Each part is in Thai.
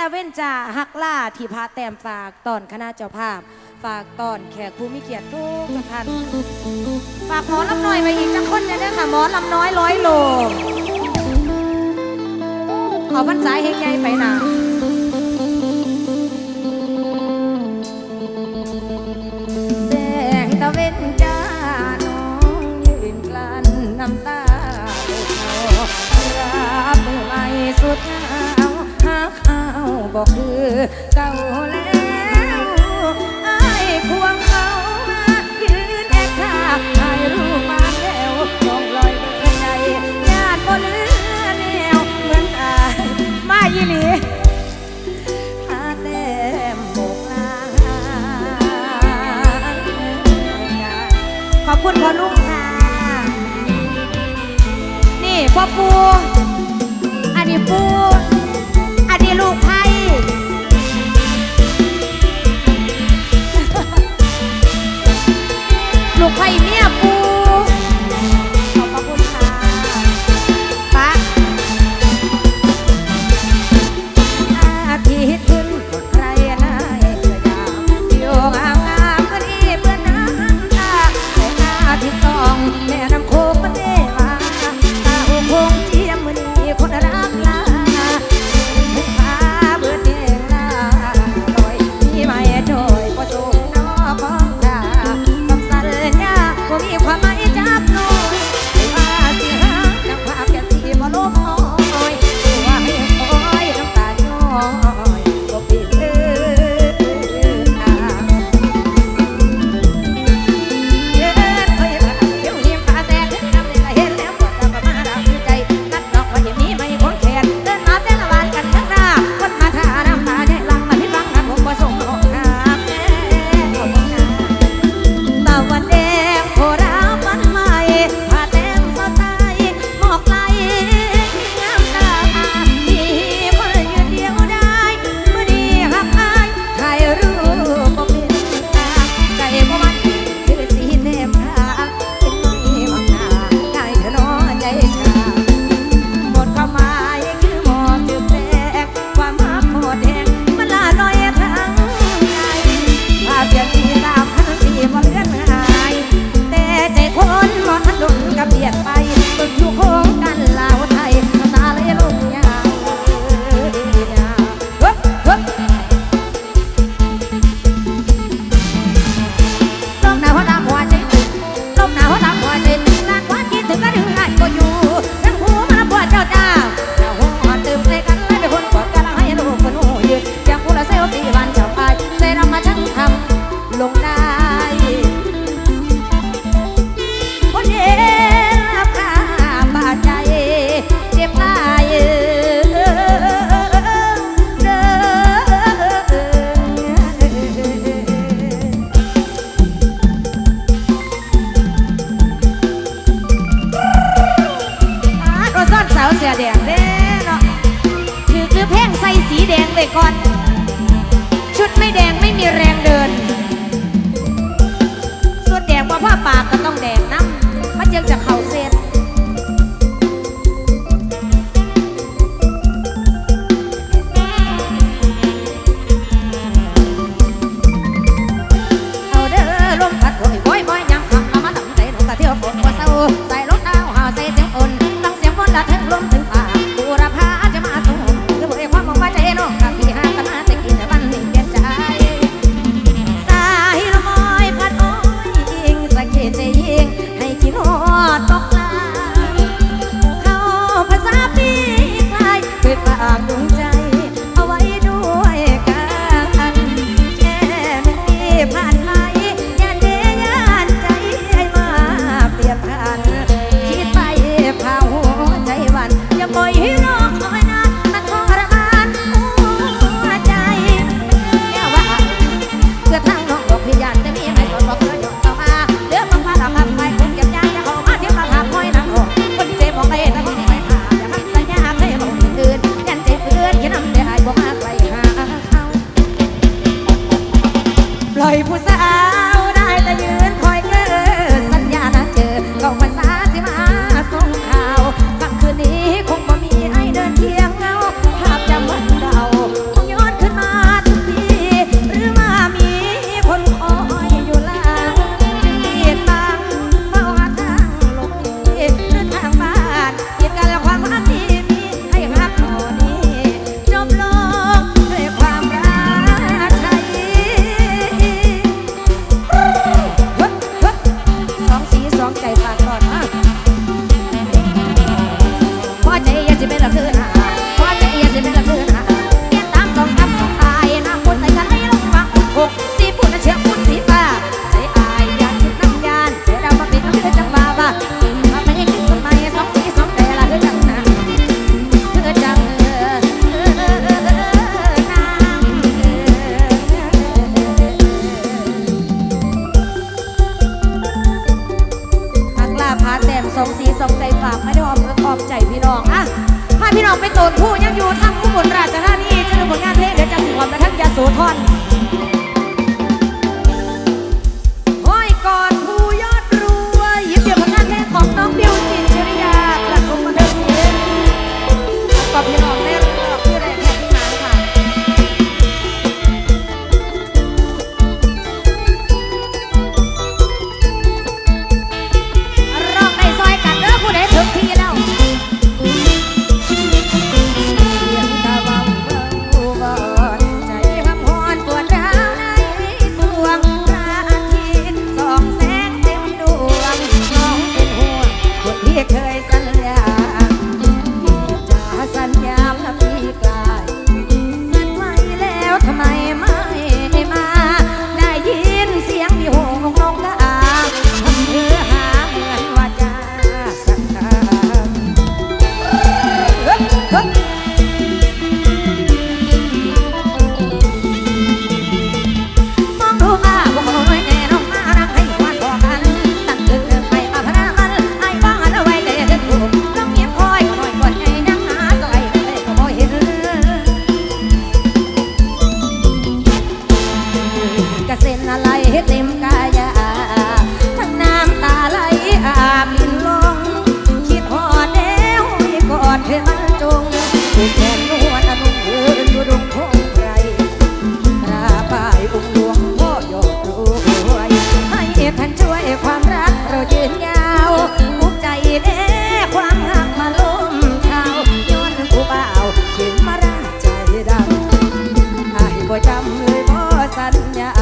แตาเว้นจ่าฮักล่าที่พระแต้มฝากตอนคณะเจ้าภาพ ฝากตอนแขกผู้มีเกียรติทุกท่านฝากหมอลำน้อยไปอีกจังคนเนี่ยนะคะหมอลำน้อยร้อยโลขอบันใจเฮงใหญ่ไปหนา บอกคือเก่าแล้ว ใส่ สงสีสงใจฝากไม่ได้ออมเอิออมใจพี่น้องอะถ้าพี่น้องไปโตนผู้ยังอยู่ทั้งผู้บนราชธานีจะดูผลงานเพลงเดี๋ยวจะถึงวันมาทั้งยาโสธร สัญญา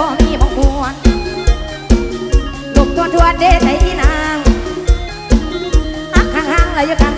บ่มีมองวนลบทวนทวนเด้ใส่นางหักห่างห่างเลยอยู่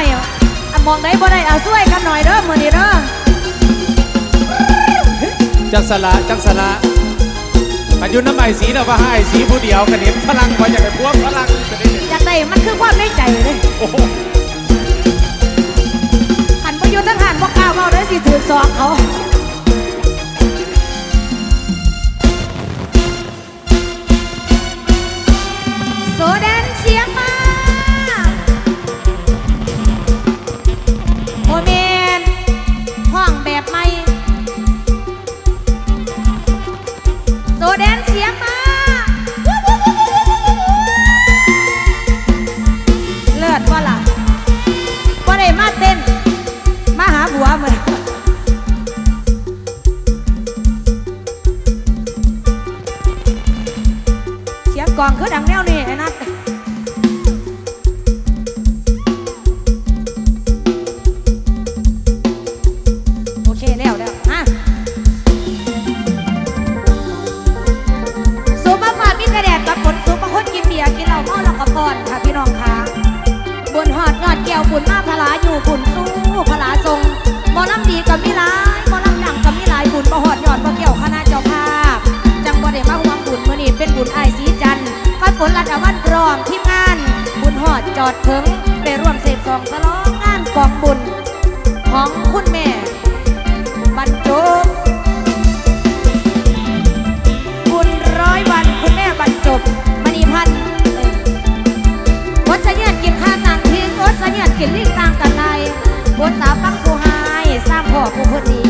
อยอัมองได้บ่ได้เอาช่วยกันหน่อยเด้อมือนี้เด้อจักสละจักสละอายุน้ำไอสีเราว่าให้สีผู้เดียวกันเห็นพลังพออยากได้พวกพลังจะได้อยากได้มันคือความในใจเลยหันไปยู่ทั้งหันบอกกล่าวเอาได้สิถือซองเขา จอดถึงไปร่วมเสพกองสลองงานกองบุญ ของคุณแม่ บรรจบบุญร้อยวันคุณแม่บรรจบมณีพันธ์วัชเยียนกินข้าต่างทิ้งวัชเยียนกินลิ้นต่างกันในบนสาวฟังผู้หายสร้างพ่อผู้คนนี้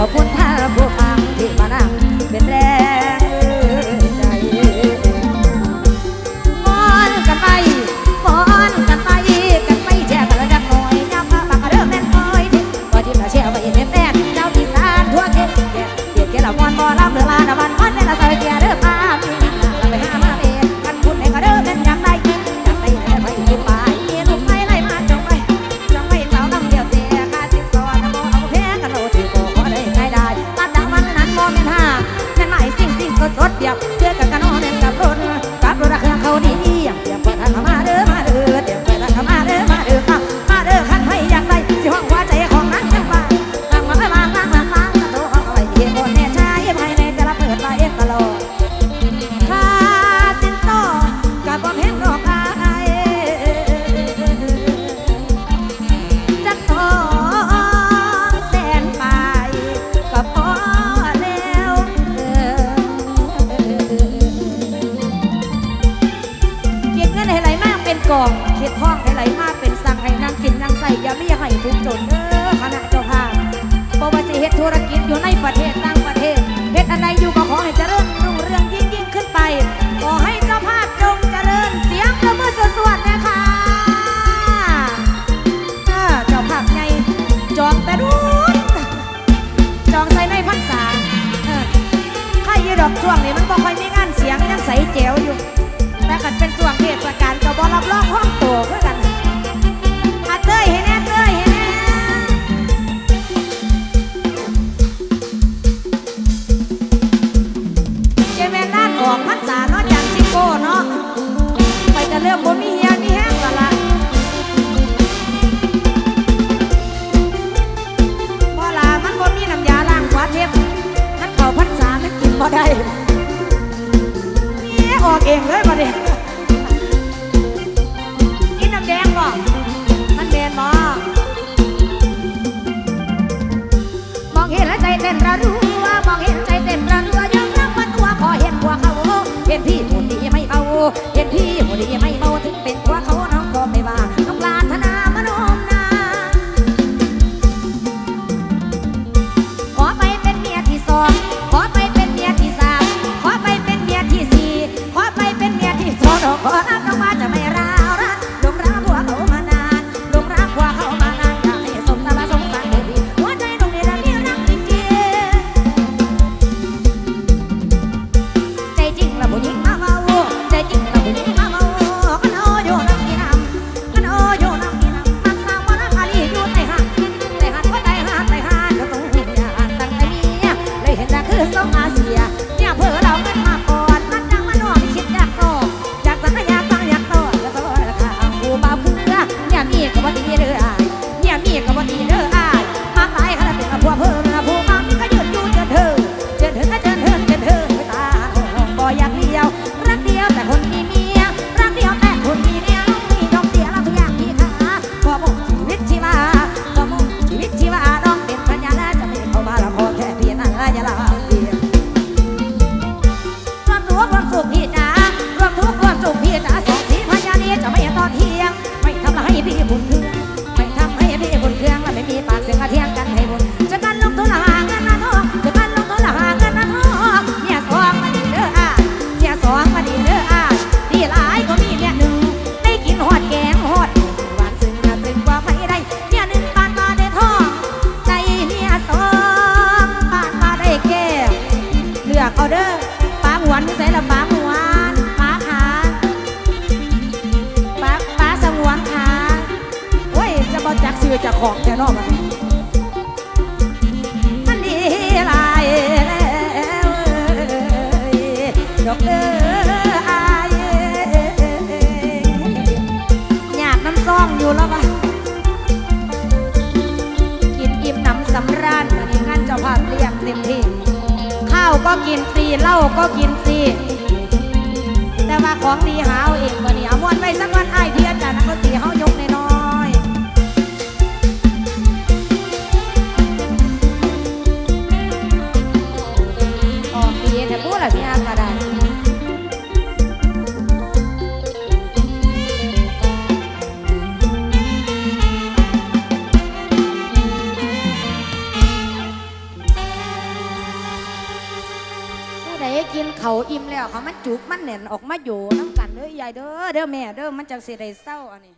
我 ก็กินฟรีเหล้าก็กินฟรีแต่ว่าของดีหาเอาเองวันนี้เอาม้วนไปสักวันไอ้เพียนจ้ะนักดนตรีเขาาอิ่มแล้วเขามันจุกมันแหน่นออกมาอยู่น้ำกันเด้อยายเด้อเด้อแม่เด้อมันจะเสียใจเศร้าอันนี้